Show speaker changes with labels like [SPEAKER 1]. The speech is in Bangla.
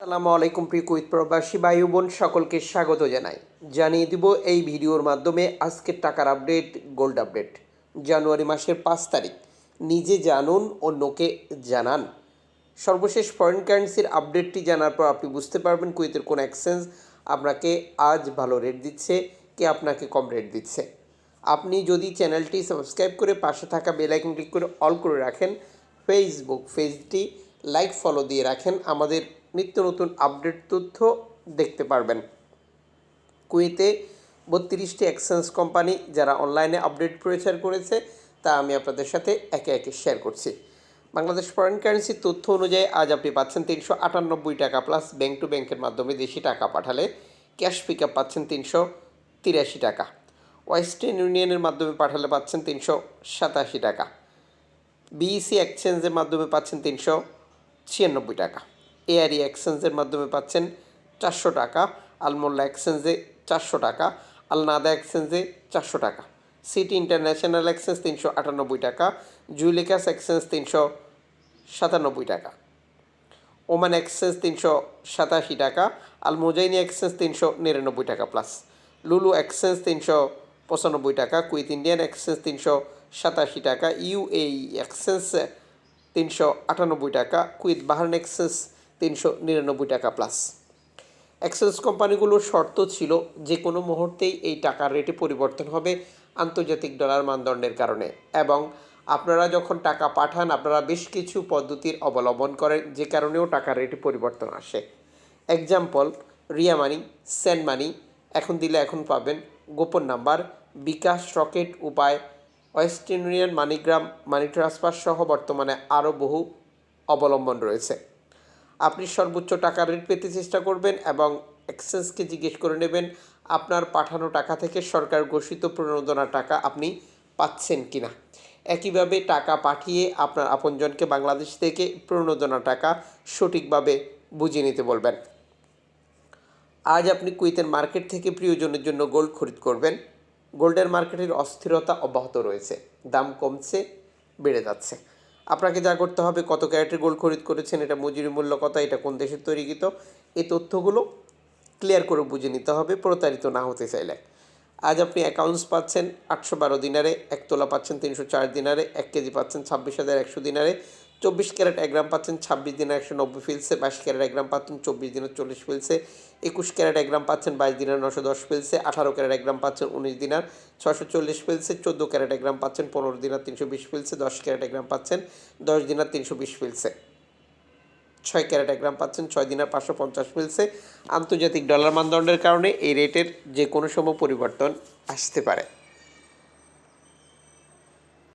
[SPEAKER 1] আসসালামু আলাইকুম প্রিয় কুইত প্রবাসী ভাই বোন, সকলকে স্বাগত জানাই। জানিয়ে দিব এই ভিডিওর মাধ্যমে আজকের টাকার আপডেট গোল্ড আপডেট জানুয়ারি মাসের পাঁচ তারিখ। নিজে জানুন, অন্যকে জানান। সর্বশেষ ফরেন কারেন্সির আপডেটটি জানার পর আপনি বুঝতে পারবেন কুয়েতের কোন এক্সচেঞ্জ আপনাকে আজ ভালো রেট দিচ্ছে, কে আপনাকে কম রেট দিচ্ছে। আপনি যদি চ্যানেলটি সাবস্ক্রাইব করে পাশে থাকা বেল আইকন ক্লিক করে অল করে রাখেন ফেসবুক পেজটি লাইক ফলো দিয়ে রাখেন। আমাদের নিত্য নতুন আপডেট তথ্য দেখতে পারবেন। কুয়েতে বত্রিশটি এক্সচেঞ্জ কোম্পানি যারা অনলাইনে আপডেট প্রচার করেছে, তা আমি আপনাদের সাথে একে একে শেয়ার করছি। বাংলাদেশ ফরেন কারেন্সির তথ্য অনুযায়ী আজ আপনি পাচ্ছেন তিনশো আটানব্বই টাকা প্লাস ব্যাংক টু ব্যাংকের মাধ্যমে দেশি টাকা পাঠালে ক্যাশ পিক আপ পাচ্ছেন তিনশো তিরাশি টাকা। ওয়েস্টার্ন ইউনিয়নের মাধ্যমে পাঠালে পাচ্ছেন তিনশো সাতাশি টাকা। বিইসি এক্সচেঞ্জের মাধ্যমে পাচ্ছেন তিনশো ছিয়ানব্বই টাকা। এআরই এক্সচেঞ্জের মাধ্যমে পাচ্ছেন চারশো টাকা আলমোল্লা এক্সচেঞ্জে চারশো টাকা আলনাদা এক্সচেঞ্জে চারশো টাকা। সিটি ইন্টারন্যাশনাল এক্সচেঞ্জ তিনশো আটানব্বই টাকা জুলিকাস এক্সচেঞ্জ তিনশো সাতানব্বই টাকা। ওমান এক্সচেঞ্জ তিনশো সাতাশি টাকা আল মোজাইনি এক্সচেঞ্জ তিনশো নিরানব্বই টাকা প্লাস লুলু এক্সচেঞ্জ তিনশো পঁচানব্বই টাকা কুইথ ইন্ডিয়ান এক্সচেঞ্জ তিনশো সাতাশি টাকা ইউএই এক্সচেঞ্জ তিনশো আটানব্বই টাকা কুইথ বাহারান এক্সেস তিনশো নিরানব্বই টাকা প্লাস এক্সেস কোম্পানিগুলোর শর্ত ছিল যে কোনো মুহূর্তেই এই টাকার রেটে পরিবর্তন হবে আন্তর্জাতিক ডলার মানদণ্ডের কারণে এবং আপনারা যখন টাকা পাঠান, আপনারা বেশ কিছু পদ্ধতির অবলম্বন করেন যে কারণেও টাকার রেটে পরিবর্তন আসে। Example Ria money, send money, এখন দিলে এখন পাবেন। গোপন number, bKash Rocket Upay west union, MoneyGram money transfer সহ বর্তমানে আরও বহু অবলম্বন রয়েছে। আপনি সর্বোচ্চ টাকা রেট পেতে চেষ্টা করবেন এবং এক্সচেঞ্জকে জিজ্ঞেস করে নেবেন, আপনার পাঠানো টাকা থেকে সরকার ঘোষিত প্রণোদনা টাকা আপনি পাচ্ছেন কিনা। একইভাবে টাকা পাঠিয়ে আপনার আপনজনকে বাংলাদেশ থেকে প্রণোদনা টাকা সঠিকভাবে বুঝিয়ে নিতে বলবেন। আজ আপনি কুইতের মার্কেট থেকে প্রিয়জনের জন্য গোল্ড খরিদ করবেন। গোল্ডের মার্কেটের অস্থিরতা অব্যাহত রয়েছে। দাম কমছে, বেড়ে যাচ্ছে। আপনাকে যা করতে হবে, কত ক্যারেটের গোল্ড খরিদ করেছেন, এটা মজুরি মূল্য কত, এটা কোন দেশের তৈরিকৃত, এই তথ্যগুলো ক্লিয়ার করে বুঝে নিতে হবে, প্রতারিত না হতে চাইলে। আজ আপনি অ্যাকাউন্টস পাচ্ছেন আটশো বারো দিনারে, এক তোলা পাচ্ছেন তিনশো চার দিনারে, এক কেজি পাচ্ছেন ছাব্বিশ হাজার একশো দিনারে চব্বিশ ক্যারেট এক গ্রাম পাচ্ছেন, ছাব্বিশ দিনে একশো নব্বই ফিলসে, বাইশ ক্যারেট এক গ্রাম পাচ্ছেন, চব্বিশ দিনের চল্লিশ ফিলসে, একুশ ক্যারেট এক গ্রাম পাচ্ছেন, বাইশ দিনের নশো দশ ফিলসে, আঠারো ক্যারেট এক গ্রাম পাচ্ছেন, উনিশ দিনার ছশো চল্লিশ ফিলসে, চোদ্দ ক্যারেট এক গ্রাম পাচ্ছেন, পনেরো দিনার তিনশো বিশ ফিলসে, দশ ক্যারেট এক গ্রাম পাচ্ছেন, দশ দিনার তিনশো বিশ ফিলসে। ছয় ক্যারেট এক গ্রাম পাচ্ছেন, ছয় দিনের পাঁচশো পঞ্চাশ মিলসে আন্তর্জাতিক ডলার মানদণ্ডের কারণে এই রেটের যে কোনো সময় পরিবর্তন আসতে পারে।